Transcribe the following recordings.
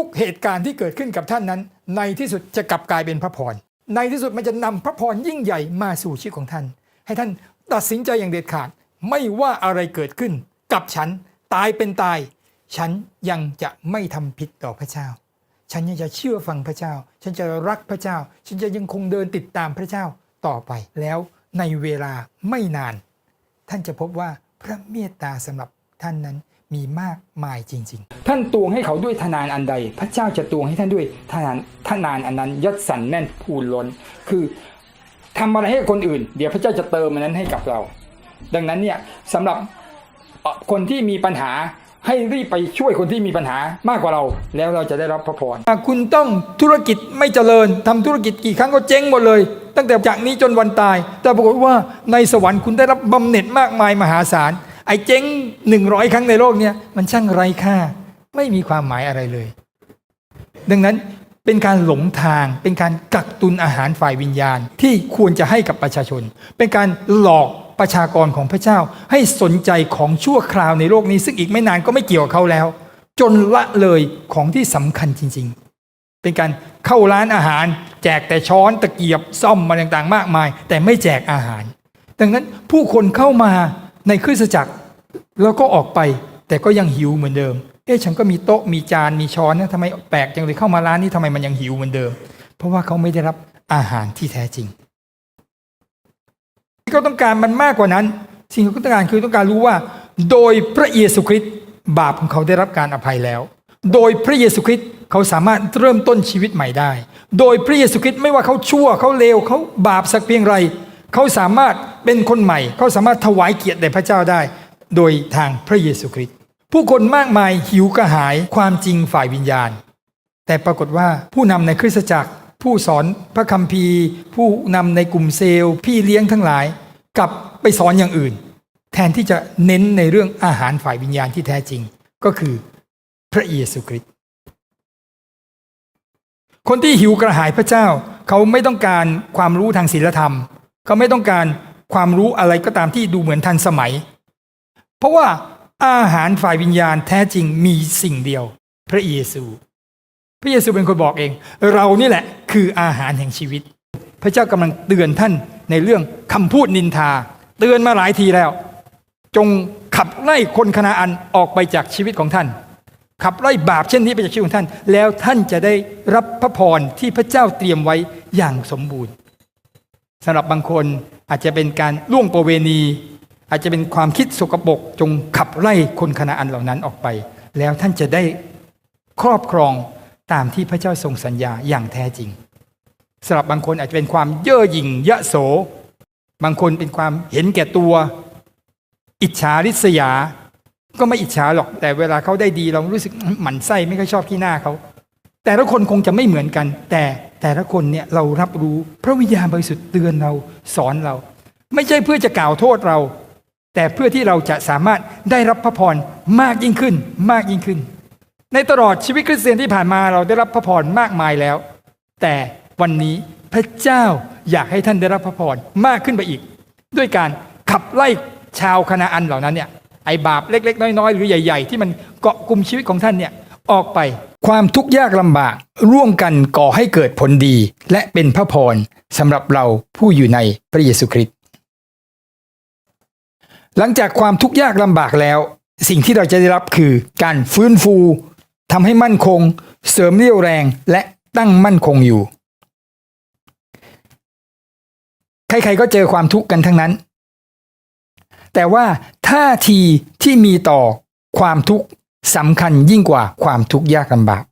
ทุกเหตุการณ์ที่เกิดขึ้นกับท่านนั้น ในที่สุดจะกลับกลายเป็นพระพร ในที่สุดมันจะนำพระพรยิ่งใหญ่มาสู่ชีวิตของท่าน ให้ท่านตัดสินใจอย่างเด็ดขาด ไม่ว่าอะไรเกิดขึ้น กับฉันตายเป็นตาย ฉันยังจะไม่ทำผิดต่อพระเจ้า ฉันยังจะเชื่อฟังพระเจ้า ฉันจะรักพระเจ้า ฉันจะยังคงเดินติดตามพระเจ้าต่อไปแล้วในเวลาไม่นาน ท่านจะพบว่าพระเมตตาสำหรับท่านนั้น มีมากมายจริง ๆ ท่านตวงให้เขาด้วยทนานอันใด พระเจ้าจะตวงให้ท่านด้วยทนานทนานอันนั้นยัดสันแน่นพูนล้น คือทำอะไรให้คนอื่น เดี๋ยวพระเจ้าจะเติมมันนั้นให้กับเรา ดังนั้นเนี่ยสำหรับเอ่อคนที่มีปัญหาให้รีบไปช่วยคนที่มีปัญหามากกว่าเรา แล้วเราจะได้รับพระพรคุณต้องธุรกิจไม่เจริญทำธุรกิจกี่ครั้งก็เจ๊งหมดเลย ตั้งแต่จากนี้จนวันตาย แต่ปรากฏว่าในสวรรค์คุณได้รับบำเหน็จมากมายมหาศาล ไอ้เจ๊งหนึ่งร้อยครั้งในโลกเนี่ยมันช่างไร้ค่า ไม่มีความหมายอะไรเลย ดังนั้นเป็นการหลงทาง เป็นการกักตุนอาหารฝ่ายวิญญาณ ที่ควรจะให้กับประชาชน เป็นการหลอกประชากรของพระเจ้า ให้สนใจของชั่วคราวในโลกนี้ ซึ่งอีกไม่นานก็ไม่เกี่ยวกับเขาแล้ว จนละเลยของที่สำคัญจริง ๆ เป็นการเข้าร้านอาหาร แจกแต่ช้อนตะเกียบซ่อมมาต่างๆ มากมาย แต่ไม่แจกอาหาร ดังนั้นผู้คนเข้ามาในคริสตจักร แล้วก็ออกไป แต่ก็ยังหิวเหมือนเดิม เอ๊ะฉันก็มีโต๊ะมีจานมีช้อนนะทำไมแปลกจังเลยเข้ามาร้านนี้ทำไมมันยังหิวเหมือนเดิม เพราะว่าเขาไม่ได้รับอาหารที่แท้จริงที่เขาต้องการมันมากกว่านั้น สิ่งที่เขาต้องการคือต้องการรู้ว่า โดยพระเยซูคริสต์บาปของเขาได้รับการอภัยแล้ว โดยพระเยซูคริสต์เขาสามารถเริ่มต้นชีวิตใหม่ได้ โดยพระเยซูคริสต์ไม่ว่าเขาชั่วเขาเลวเขาบาปสักเพียงไร เขาสามารถเป็นคนใหม่ เขาสามารถถวายเกียรติแด่พระเจ้าได้ โดยทางพระเยซูคริสต์ผู้คนมากมายหิวกระหายความจริงฝ่ายวิญญาณ แต่ปรากฏว่าผู้นำในคริสตจักร ผู้สอนพระคัมภีร์ ผู้นำในกลุ่มเซลล์ พี่เลี้ยงทั้งหลาย กลับไปสอนอย่างอื่น แทนที่จะเน้นในเรื่องอาหารฝ่ายวิญญาณที่แท้จริง ก็คือพระเยซูคริสต์คนที่หิวกระหายพระเจ้า เขาไม่ต้องการความรู้ทางศีลธรรม เขาไม่ต้องการความรู้อะไรก็ตามที่ดูเหมือนทันสมัย เพราะว่าอาหารฝ่ายวิญญาณแท้จริงมีสิ่งเดียว พระเยซู พระเยซูเป็นคนบอกเอง เรานี่แหละคืออาหารแห่งชีวิต พระเจ้ากำลังเตือนท่านในเรื่องคำพูดนินทา เตือนมาหลายทีแล้ว จงขับไล่คนคณาอันออกไปจากชีวิตของท่าน ขับไล่บาปเช่นนี้ไปจากชีวิตของท่าน แล้วท่านจะได้รับพระพรที่พระเจ้าเตรียมไว้อย่างสมบูรณ์สำหรับบางคนอาจจะเป็นการล่วงประเวณี อาจจะเป็นความคิดสกปรกจงขับไล่คนคณาอันเหล่านั้นออกไป แล้วท่านจะได้ครอบครองตามที่พระเจ้าทรงสัญญาอย่างแท้จริงสำหรับบางคนอาจจะเป็นความเย่อหยิ่งยะโส บางคนเป็นความเห็นแก่ตัว อิจฉาริษยา ก็ไม่อิจฉาหรอก แต่เวลาเขาได้ดีเรารู้สึกหมั่นไส้ไม่ค่อยชอบที่หน้าเขาแต่ละคนคงจะไม่เหมือนกัน แต่แต่ละคนเนี่ยเรารับรู้พระวิญญาณบริสุทธิ์เตือนเราสอนเรา ไม่ใช่เพื่อจะกล่าวโทษเรา แต่เพื่อที่เราจะสามารถได้รับพระพรมากยิ่งขึ้น มากยิ่งขึ้น ในตลอดชีวิตคริสเตียนที่ผ่านมาเราได้รับพระพรมากมายแล้ว แต่วันนี้พระเจ้าอยากให้ท่านได้รับพระพรมากขึ้นไปอีก ด้วยการขับไล่ชาวคณาอันเหล่านั้นเนี่ยไอบาปเล็ก ๆ น้อยๆ หรือใหญ่ ๆ ที่มันเกาะกลุ่มชีวิตของท่านเนี่ยออกไปความทุกข์ยากลำบากร่วมกันก่อให้เกิดผลดี และเป็นพระพรสำหรับเราผู้อยู่ในพระเยซูคริสต์ หลังจากความทุกข์ยากลำบากแล้ว สิ่งที่เราจะได้รับคือ การฟื้นฟูทำให้มั่นคง เสริมเรี่ยวแรงและตั้งมั่นคงอยู่ ใครๆก็เจอความทุกข์กันทั้งนั้น แต่ว่าท่าทีที่มีต่อความทุกข์สำคัญยิ่งกว่าความทุกข์ยากลำบาก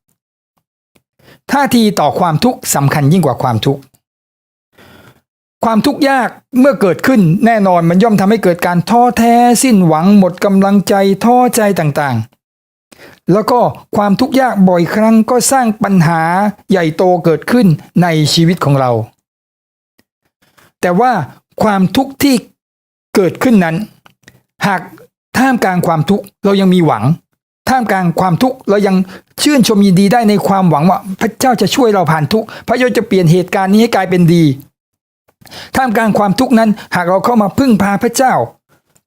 ท่าทีต่อความทุกข์สำคัญยิ่งกว่าความทุกข์ ความทุกข์ยากเมื่อเกิดขึ้นแน่นอนมันย่อมทำให้เกิดการท้อแท้สิ้นหวังหมดกำลังใจท้อใจต่างๆ แล้วก็ความทุกข์ยากบ่อยครั้งก็สร้างปัญหาใหญ่โตเกิดขึ้นในชีวิตของเรา แต่ว่าความทุกข์ที่เกิดขึ้นนั้น หากท่ามกลางความทุกข์เรายังมีหวัง ท่ามกลางความทุกข์เรายังชื่นชมยินดีได้ในความหวังว่า พระเจ้าจะช่วยเราผ่านทุกข์พระเจ้าจะเปลี่ยนเหตุการณ์นี้ให้กลายเป็นดี ท่ามกลางความทุกข์นั้น หากเราเข้ามาพึ่งพาพระเจ้า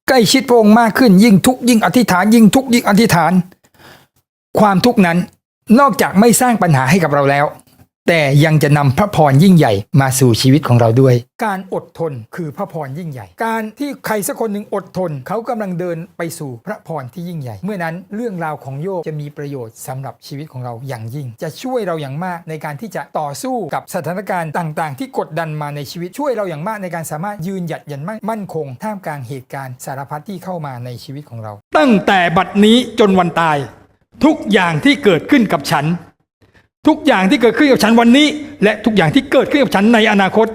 ใกล้ชิดพระองค์มากขึ้นยิ่งทุกข์ยิ่งอธิษฐานยิ่งทุกข์ยิ่งอธิษฐาน ความทุกข์นั้นนอกจากไม่สร้างปัญหาให้กับเราแล้ว แต่ยังจะนำพระพรยิ่งใหญ่มาสู่ชีวิตของเราด้วย การอดทนคือพระพรยิ่งใหญ่ การที่ใครสักคนหนึ่งอดทน เขากำลังเดินไปสู่พระพรที่ยิ่งใหญ่ เมื่อนั้นเรื่องราวของโยบจะมีประโยชน์สำหรับชีวิตของเราอย่างยิ่ง จะช่วยเราอย่างมากในการที่จะต่อสู้กับสถานการณ์ต่างๆ ที่กดดันมาในชีวิตช่วยเราอย่างมากในการสามารถยืนหยัดยันมั่นมั่นคง ท่ามกลางเหตุการณ์สารพัดที่เข้ามาในชีวิตของเรา ตั้งแต่บัดนี้จนวันตาย ทุกอย่างที่เกิดขึ้นกับฉัน ทุกอย่างที่เกิดขึ้นกับฉันวันนี้ และทุกอย่างที่เกิดขึ้นกับฉันในอนาคต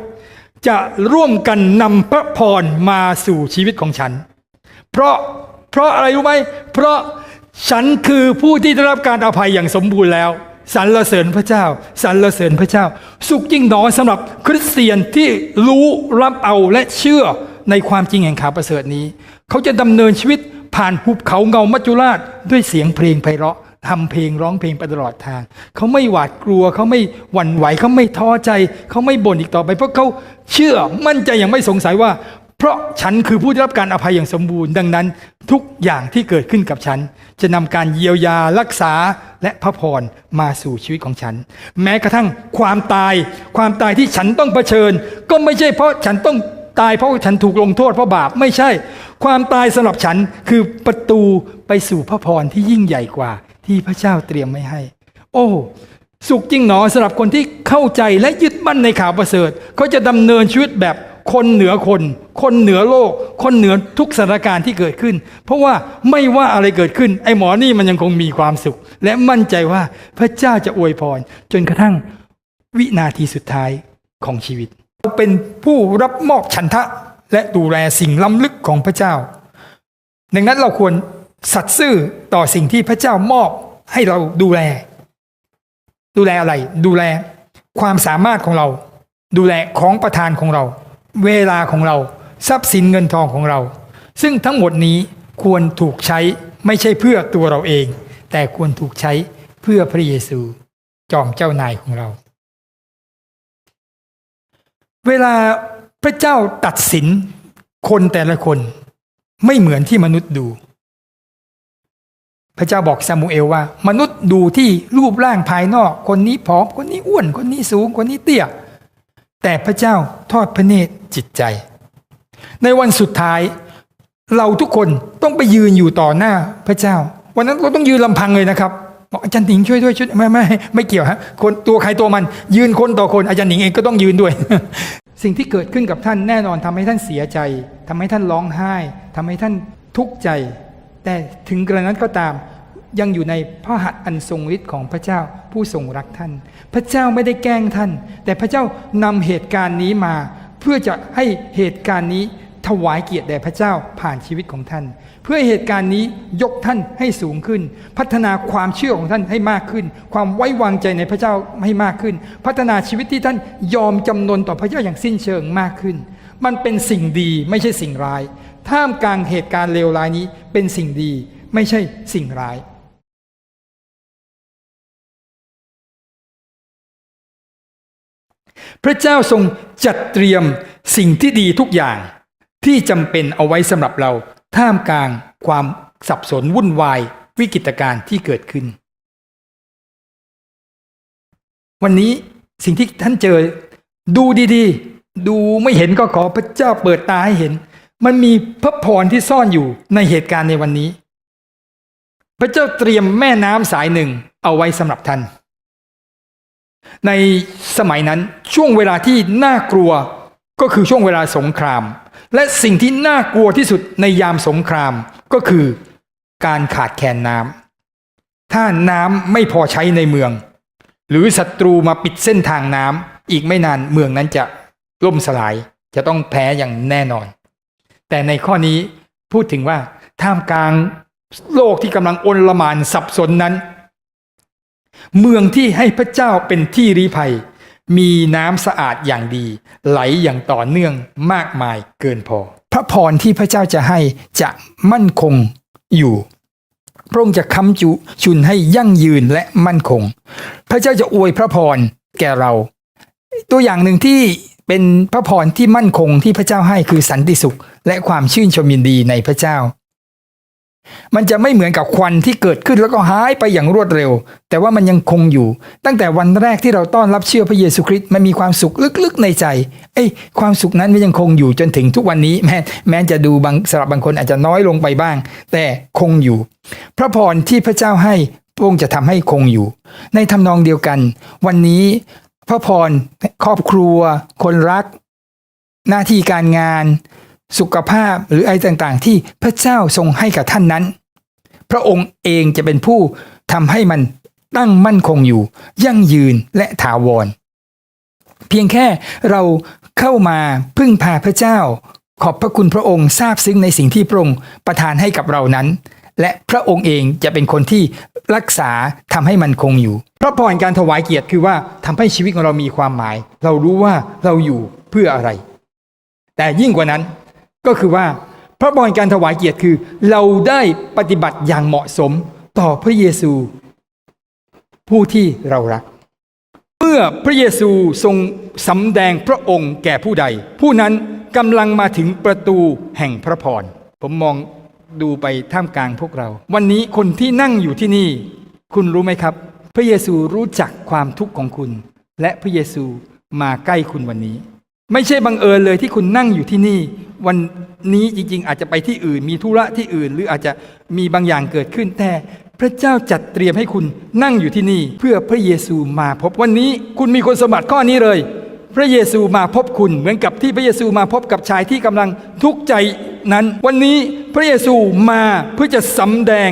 จะร่วมกันนำพระพรมาสู่ชีวิตของฉัน เพราะเพราะอะไรรู้ไหมเพราะฉันคือผู้ที่ได้รับการอภัยอย่างสมบูรณ์แล้วสรรเสริญพระเจ้าสรรเสริญพระเจ้า สุขยิ่งหนอสำหรับคริสเตียนที่รู้รับเอาและเชื่อในความจริงแห่งข่าวประเสริฐนี้ เขาจะดำเนินชีวิตผ่านหุบเขาเงามัจจุราชด้วยเสียงเพลงไพเราะ ทำเพลงร้องเพลงไปตลอดทาง เขาไม่หวาดกลัวเขาไม่หวั่นไหวเขาไม่ท้อใจ เขาไม่บ่นอีกต่อไป เพราะเขาเชื่อมั่นใจอย่างไม่สงสัยว่า เพราะฉันคือผู้ได้รับการอภัยอย่างสมบูรณ์ ดังนั้น ทุกอย่างที่เกิดขึ้นกับฉัน จะนำการเยียวยารักษาและพระพรมาสู่ชีวิตของฉัน แม้กระทั่งความตาย ความตายที่ฉันต้องเผชิญ ก็ไม่ใช่เพราะฉันต้องตายเพราะฉันถูกลงโทษเพราะบาปไม่ใช่ ความตายสำหรับฉันคือประตูไปสู่พระพรที่ยิ่งใหญ่กว่า ที่พระเจ้าเตรียมไว้ให้ โอ้ สุขจริงหนอสำหรับคนที่เข้าใจและยึดมั่นในข่าวประเสริฐเขาจะดำเนินชีวิตแบบคนเหนือคน คนเหนือโลก คนเหนือทุกสถานการณ์ที่เกิดขึ้น เพราะว่าไม่ว่าอะไรเกิดขึ้น ไอ้หมอนี่มันยังคงมีความสุข และมั่นใจว่าพระเจ้าจะอวยพร จนกระทั่งวินาทีสุดท้ายของชีวิต เราเป็นผู้รับมอบฉันทะและดูแลสิ่งล้ำลึกของพระเจ้า ดังนั้นเราควร สัตย์ซื่อต่อสิ่งที่พระเจ้ามอบให้เราดูแล ดูแลอะไร ดูแลความสามารถของเรา ดูแลของประทานของเรา เวลาของเราทรัพย์สินเงินทองของเรา ซึ่งทั้งหมดนี้ควรถูกใช้ไม่ใช่เพื่อตัวเราเอง แต่ควรถูกใช้เพื่อพระเยซูจอมเจ้านายของเรา เวลาพระเจ้าตัดสินคนแต่ละคนไม่เหมือนที่มนุษย์ดู พระเจ้าบอกซามูเอลว่า มนุษย์ดูที่รูปร่างภายนอก คนนี้ผอมคนนี้อ้วนคนนี้สูงคนนี้เตี้ย แต่พระเจ้าทอดพระเนตรจิตใจ ในวันสุดท้าย เราทุกคนต้องไปยืนอยู่ต่อหน้าพระเจ้า วันนั้นเราต้องยืนลำพังเลยนะครับบอกอาจารย์หนิงช่วยด้วยช่วยไม่ไม่ไม่เกี่ยวฮะคนตัวใครตัวมัน ยืนคนต่อคนอาจารย์หนิงเองก็ต้องยืนด้วย สิ่งที่เกิดขึ้นกับท่านแน่นอนทำให้ท่านเสียใจทำให้ท่านร้องไห้ทำให้ท่านทุกข์ใจ แต่ถึงกระนั้นก็ตามยังอยู่ในพระหัตถ์อันทรงฤทธิ์ของพระเจ้าผู้ทรงรักท่าน พระเจ้าไม่ได้แกล้งท่าน แต่พระเจ้านำเหตุการณ์นี้มา เพื่อจะให้เหตุการณ์นี้ถวายเกียรติแด่พระเจ้าผ่านชีวิตของท่าน เพื่อเหตุการณ์นี้ยกท่านให้สูงขึ้น พัฒนาความเชื่อของท่านให้มากขึ้น ความไว้วางใจในพระเจ้าให้มากขึ้น พัฒนาชีวิตที่ท่านยอมจำนนต่อพระเจ้าอย่างสิ้นเชิงมากขึ้น มันเป็นสิ่งดีไม่ใช่สิ่งร้าย ท่ามกลางเหตุการณ์เลวร้ายนี้เป็นสิ่งดีไม่ใช่สิ่งร้ายพระเจ้าทรงจัดเตรียมสิ่งที่ดีทุกอย่างที่จำเป็นเอาไว้สำหรับเราท่ามกลางความสับสนวุ่นวายวิกฤตการณ์ที่เกิดขึ้น วันนี้สิ่งที่ท่านเจอดูดีๆ ดูไม่เห็นก็ขอพระเจ้าเปิดตาให้เห็น มันมีพระพรที่ซ่อนอยู่ในเหตุการณ์ในวันนี้ พระเจ้าเตรียมแม่น้ำสายหนึ่งเอาไว้สำหรับท่าน ในสมัยนั้นช่วงเวลาที่น่ากลัวก็คือช่วงเวลาสงคราม และสิ่งที่น่ากลัวที่สุดในยามสงครามก็คือการขาดแคลนน้ำถ้าน้ำไม่พอใช้ในเมือง หรือศัตรูมาปิดเส้นทางน้ำอีกไม่นานเมืองนั้นจะล่มสลายจะต้องแพ้อย่างแน่นอน แต่ในข้อนี้พูดถึงว่าท่ามกลางโลกที่กำลังอนลมานสับสนนั้น เมืองที่ให้พระเจ้าเป็นที่รีภัย มีน้ำสะอาดอย่างดี ไหลอย่างต่อเนื่องมากมายเกินพอ พระพรที่พระเจ้าจะให้จะมั่นคงอยู่พระองค์จะค้ำจุชุนให้ยั่งยืนและมั่นคง พระเจ้าจะอวยพระพรแก่เรา ตัวอย่างหนึ่งที่ เป็นพระพรที่มั่นคงที่พระเจ้าให้คือสันติสุข และความชื่นชมยินดีในพระเจ้า มันจะไม่เหมือนกับควันที่เกิดขึ้นแล้วก็หายไปอย่างรวดเร็ว แต่ว่ามันยังคงอยู่ ตั้งแต่วันแรกที่เราต้อนรับเชื่อพระเยซูคริสต์มันมีความสุขลึกๆในใจไอ้ความสุขนั้นมันยังคงอยู่จนถึงทุกวันนี้แม้แม้จะดูบางสำหรับบางคนอาจจะน้อยลงไปบ้าง แต่คงอยู่ พระพรที่พระเจ้าให้พระองค์จะทำให้คงอยู่ ในทำนองเดียวกัน วันนี้ พระพรครอบครัว คนรัก หน้าที่การงาน สุขภาพหรืออะไรต่างๆ ที่พระเจ้าทรงให้กับท่านนั้น พระองค์เองจะเป็นผู้ทำให้มันตั้งมั่นคงอยู่ ยั่งยืนและถาวร เพียงแค่เราเข้ามาพึ่งพาพระเจ้า ขอบพระคุณพระองค์ทราบซึ้งในสิ่งที่พระองค์ประทานให้กับเรานั้น และพระองค์เองจะเป็นคนที่รักษาทำให้มันคงอยู่ พระพรการถวายเกียรติคือว่าทำให้ชีวิตของเรามีความหมาย เรารู้ว่าเราอยู่เพื่ออะไร แต่ยิ่งกว่านั้นก็คือว่าพระพรการถวายเกียรติคือ เราได้ปฏิบัติอย่างเหมาะสมต่อพระเยซู ผู้ที่เรารัก เมื่อพระเยซูทรงสำแดงพระองค์แก่ผู้ใด ผู้นั้นกำลังมาถึงประตูแห่งพระพรผมมองดูไปท่ามกลางพวกเรา วันนี้คนที่นั่งอยู่ที่นี่ คุณรู้ไหมครับ พระเยซูรู้จักความทุกข์ของคุณ และพระเยซูมาใกล้คุณวันนี้ ไม่ใช่บังเอิญเลยที่คุณนั่งอยู่ที่นี่ วันนี้จริงๆ อาจจะไปที่อื่น มีธุระที่อื่น หรืออาจจะมีบางอย่างเกิดขึ้นแต่พระเจ้าจัดเตรียมให้คุณนั่งอยู่ที่นี่ เพื่อพระเยซูมาพบวันนี้ คุณมีคุณสมบัติข้อนี้เลย พระเยซูมาพบคุณเหมือนกับที่พระเยซูมาพบกับชายที่กำลังทุกข์ใจนั้น วันนี้พระเยซูมาเพื่อจะสำแดง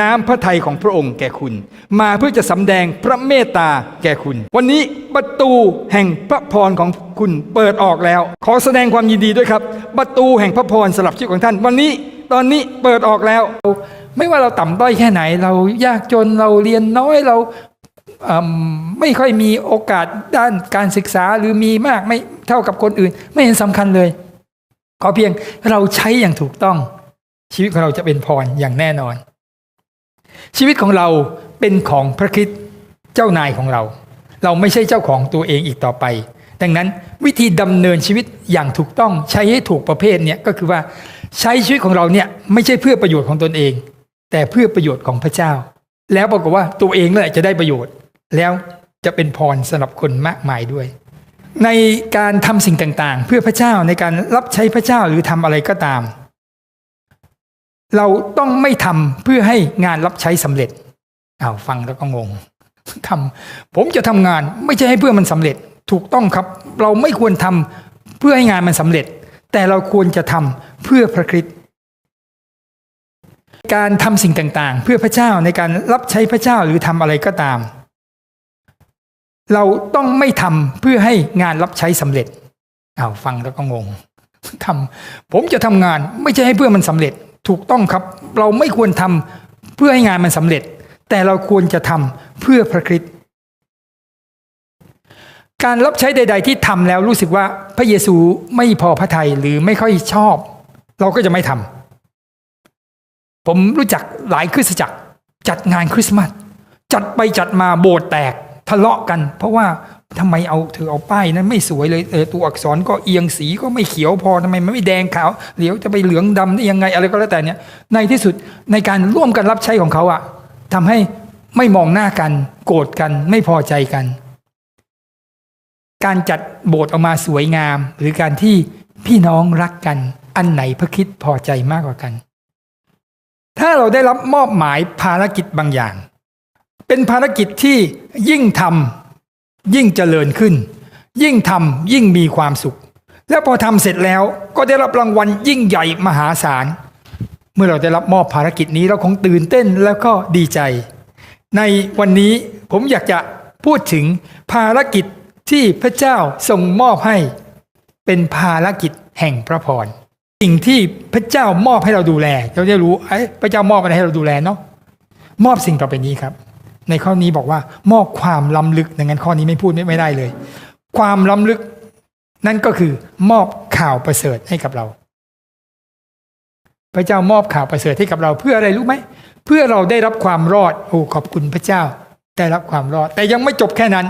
น้ำพระทัยของพระองค์แก่คุณ มาเพื่อจะสำแดงพระเมตตาแก่คุณ วันนี้ประตูแห่งพระพรของคุณเปิดออกแล้ว ขอแสดงความยินดีด้วยครับ ประตูแห่งพระพรสำหรับชีวิตของท่าน วันนี้ตอนนี้เปิดออกแล้วไม่ว่าเราต่ำต้อยแค่ไหน เรายากจนเราเรียนน้อยเรา ไม่ค่อยมีโอกาสด้านการศึกษาหรือมีมากไม่เท่ากับคนอื่น ไม่เห็นสำคัญเลย ขอเพียงเราใช้อย่างถูกต้อง ชีวิตของเราจะเป็นพรอย่างแน่นอน ชีวิตของเราเป็นของพระคริสต์เจ้านายของเรา เราไม่ใช่เจ้าของตัวเองอีกต่อไป ดังนั้นวิธีดำเนินชีวิตอย่างถูกต้องใช้ให้ถูกประเภทเนี่ยก็คือว่าใช้ชีวิตของเราเนี่ยไม่ใช่เพื่อประโยชน์ของตนเอง แต่เพื่อประโยชน์ของพระเจ้า แล้วปรากฏว่าตัวเองนั่นแหละจะได้ประโยชน์ แล้วจะเป็นพรสำหรับคนมากมายด้วย ในการทำสิ่งต่างๆ เพื่อพระเจ้าในการรับใช้พระเจ้าหรือทำอะไรก็ตาม เราต้องไม่ทำเพื่อให้งานรับใช้สำเร็จอ้าวฟังแล้วก็งงทำผมจะทำงานไม่ใช่ให้เพื่อมันสำเร็จถูกต้องครับเราไม่ควรทำเพื่อให้งานมันสำเร็จ แต่เราควรจะทำเพื่อพระคริสต์การทำสิ่งต่างๆ เพื่อพระเจ้าในการรับใช้พระเจ้าหรือทำอะไรก็ตาม เราต้องไม่ทำเพื่อให้งานรับใช้สำเร็จอ้าวฟังแล้วก็งงทำผมจะทำงานไม่ใช่ให้เพื่อมันสำเร็จถูกต้องครับ เราไม่ควรทำเพื่อให้งานมันสำเร็จ แต่เราควรจะทำเพื่อพระคริสต์การรับใช้ใด ๆ ที่ทำแล้วรู้สึกว่าพระเยซูไม่พอพระทัยหรือไม่ค่อยชอบ เราก็จะไม่ทำผมรู้จักหลายคริสตจักรจัดงานคริสต์มาสจัดไปจัดมาโบสถ์แตก ทะเลาะกัน เพราะว่าทำไมเอาเธอเอาป้ายนั้นไม่สวยเลยเออตัวอักษรก็เอียงสีก็ไม่เขียวพอทำไมมันไม่แดงขาวเดี๋ยวจะไปเหลืองดำได้ยังไงอะไรก็แล้วแต่เนี่ยในที่สุดในการร่วมกันรับใช้ของเขาอะทำให้ไม่มองหน้ากัน โกรธกันไม่พอใจกัน การจัดโบสถ์ออกมาสวยงาม หรือการที่พี่น้องรักกัน อันไหนพระคิดพอใจมากกว่ากัน ถ้าเราได้รับมอบหมายภารกิจบางอย่าง เป็นภารกิจที่ยิ่งทำยิ่งเจริญขึ้น ยิ่งทำยิ่งมีความสุข แล้วพอทำเสร็จแล้วก็ได้รับรางวัลยิ่งใหญ่มหาศาล เมื่อเราได้รับมอบภารกิจนี้เราคงตื่นเต้นแล้วก็ดีใจ ในวันนี้ผมอยากจะพูดถึงภารกิจที่พระเจ้าทรงมอบให้ เป็นภารกิจแห่งพระพรสิ่งที่พระเจ้ามอบให้เราดูแล เราจะรู้ไอ้พระเจ้ามอบอะไรให้เราดูแลเนาะมอบสิ่งต่อไปนี้ครับ ในข้อนี้บอกว่ามอบความล้ำลึกดังนั้นข้อนี้ไม่พูดไม่ไมได้เลย ความล้ำลึก นั่นก็คือมอบข่าวประเสริฐให้กับเรา พระเจ้ามอบข่าวประเสริฐให้กับเรา เพื่ออะไรรู้ไหมเพื่อเราได้รับความรอดโอ้ขอบคุณพระเจ้า ได้รับความรอด แต่ยังไม่จบแค่นั้น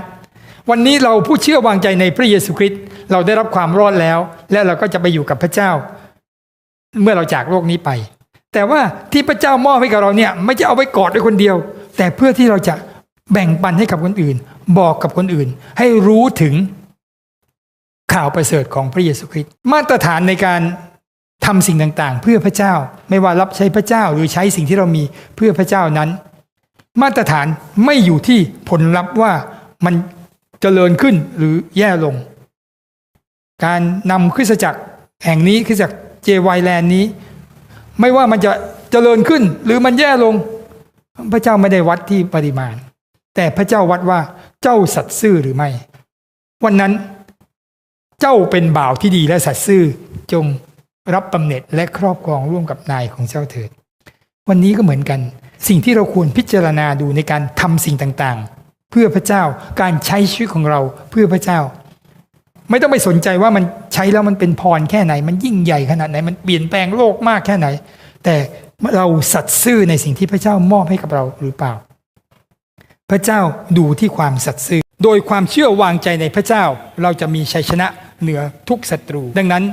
วันนี้เราผู้เชื่อวางใจในพระเยซูคริสต์เราได้รับความรอดแล้ว และเราก็จะไปอยู่กับพระเจ้า เมื่อเราจากโลกนี้ไป แต่ว่าที่พระเจ้ามอบให้กับเราเนี่ย ไม่จะเอาไว้กอดไว้คนเดียว แต่เพื่อที่เราจะแบ่งปันให้กับคนอื่น บอกกับคนอื่น ให้รู้ถึงข่าวประเสริฐของพระเยซูคริสต์มาตรฐานในการทำสิ่งต่างๆ เพื่อพระเจ้าไม่ว่ารับใช้พระเจ้าหรือใช้สิ่งที่เรามีเพื่อพระเจ้านั้น มาตรฐานไม่อยู่ที่ผลลัพธ์ว่ามันเจริญขึ้นหรือแย่ลง การนำคริสตจักรแห่งนี้คริสตจักรเจวายแลนด์นี้ ไม่ว่ามันจะเจริญขึ้นหรือมันแย่ลง พระเจ้าไม่ได้วัดที่ปริมาณ แต่พระเจ้าวัดว่าเจ้าสัตย์ซื่อหรือไม่ วันนั้นเจ้าเป็นบ่าวที่ดีและสัตย์ซื่อจงรับตำเหน็จและครอบครองร่วมกับนายของเจ้าเถิด วันนี้ก็เหมือนกัน สิ่งที่เราควรพิจารณาดูในการทำสิ่งต่างๆ เพื่อพระเจ้าการใช้ชีวิตของเราเพื่อพระเจ้า ไม่ต้องไปสนใจว่ามันใช้แล้วมันเป็นพรแค่ไหน มันยิ่งใหญ่ขนาดไหนมันเปลี่ยนแปลงโลกมากแค่ไหน แต่ เราสัตย์ซื่อในสิ่งที่พระเจ้ามอบให้กับเราหรือเปล่า พระเจ้าดูที่ความสัตย์ซื่อ โดยความเชื่อวางใจในพระเจ้า เราจะมีชัยชนะเหนือทุกศัตรู ดังนั้น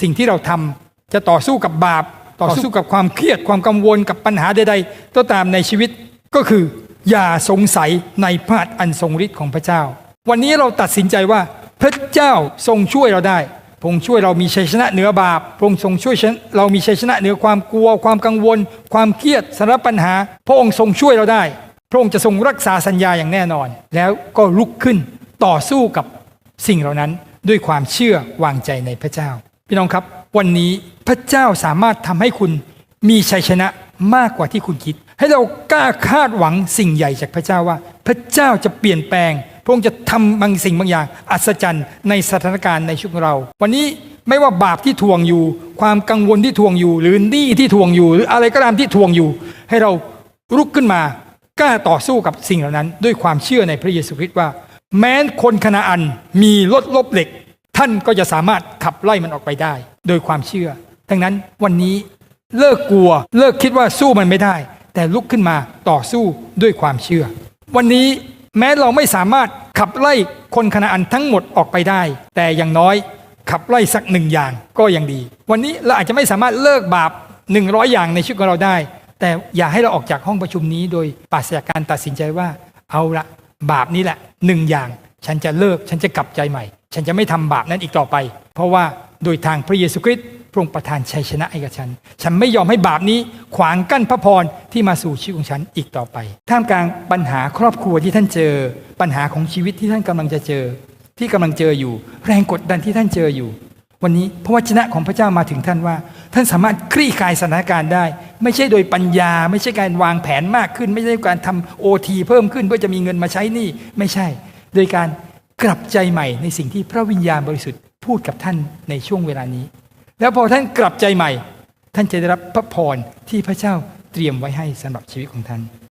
สิ่งที่เราทำจะต่อสู้กับบาป ต่อสู้กับความเครียดความกังวลกับปัญหาใดๆก็ตามในชีวิตก็คือ อย่าสงสัยในพระอันทรงฤทธิ์ของพระเจ้า วันนี้เราตัดสินใจว่าพระเจ้าทรงช่วยเราได้ พระองค์ช่วยเรามีชัยชนะเหนือบาปพระองค์ทรงช่วยเรามีชัยชนะเหนือความกลัว ความกังวล ความเครียดสารปัญหา พระองค์ทรงช่วยเราได้ พระองค์จะทรงรักษาสัญญาอย่างแน่นอน แล้วก็ลุกขึ้นต่อสู้กับสิ่งเหล่านั้นด้วยความเชื่อวางใจในพระเจ้า พี่น้องครับ วันนี้พระเจ้าสามารถทำให้คุณมีชัยชนะมากกว่าที่คุณคิด ให้เรากล้าคาดหวังสิ่งใหญ่จากพระเจ้าว่า พระเจ้าจะเปลี่ยนแปลง ระองค์จะทำบางสิ่งบางอย่าง อัศจรรย์ในสถานการณ์ในชีวิตเรา วันนี้ไม่ว่าบาปที่ทวงอยู่ ความกังวลที่ทวงอยู่ หรือหนี้ที่ทวงอยู่ หรืออะไรก็ตามที่ทวงอยู่ ให้เราลุกขึ้นมากล้าต่อสู้กับสิ่งเหล่านั้น ด้วยความเชื่อในพระเยซูคริสต์ว่า แม้นคนคณาอันมีรถลบเหล็ก ท่านก็จะสามารถขับไล่มันออกไปได้ โดยความเชื่อ ดังนั้นวันนี้เลิกกลัว เลิกคิดว่าสู้มันไม่ได้ แต่ลุกขึ้นมาต่อสู้ด้วยความเชื่อ วันนี้ แม้เราไม่สามารถขับไล่คนคณาอันทั้งหมดออกไปได้ แต่อย่างน้อยขับไล่สักหนึ่งอย่างก็ยังดี วันนี้เราอาจจะไม่สามารถเลิกบาปหนึ่งร้อยอย่างในชีวิตของเราได้ แต่อย่าให้เราออกจากห้องประชุมนี้ โดยปราศจากการตัดสินใจว่า เอาละบาปนี้แหละหนึ่งอย่าง ฉันจะเลิกฉันจะกลับใจใหม่ ฉันจะไม่ทำบาปนั้นอีกต่อไป เพราะว่าโดยทางพระเยซูคริสต์ ระองค์ประทานชัยชนะให้กับฉัน ฉันไม่ยอมให้บาปนี้ขวางกั้นพระพรที่มาสู่ชีวิตของฉันอีกต่อไป ท่ามกลางปัญหาครอบครัวที่ท่านเจอ ปัญหาของชีวิตที่ท่านกำลังจะเจอ ที่กำลังเจออยู่ แรงกดดันที่ท่านเจออยู่ วันนี้พระวจนะของพระเจ้ามาถึงท่านว่า ท่านสามารถคลี่คลายสถานการณ์ได้ ไม่ใช่โดยปัญญา ไม่ใช่การวางแผนมากขึ้น ไม่ใช่การทำโอทีเพิ่มขึ้นเพื่อจะมีเงินมาใช้นี่ไม่ใช่ โดยการกลับใจใหม่ในสิ่งที่พระวิญญาณบริสุทธิ์พูดกับท่านในช่วงเวลานี้ แล้วพอท่านกลับใจใหม่ ท่านจะได้รับพระพรที่พระเจ้าเตรียมไว้ให้สำหรับชีวิตของท่าน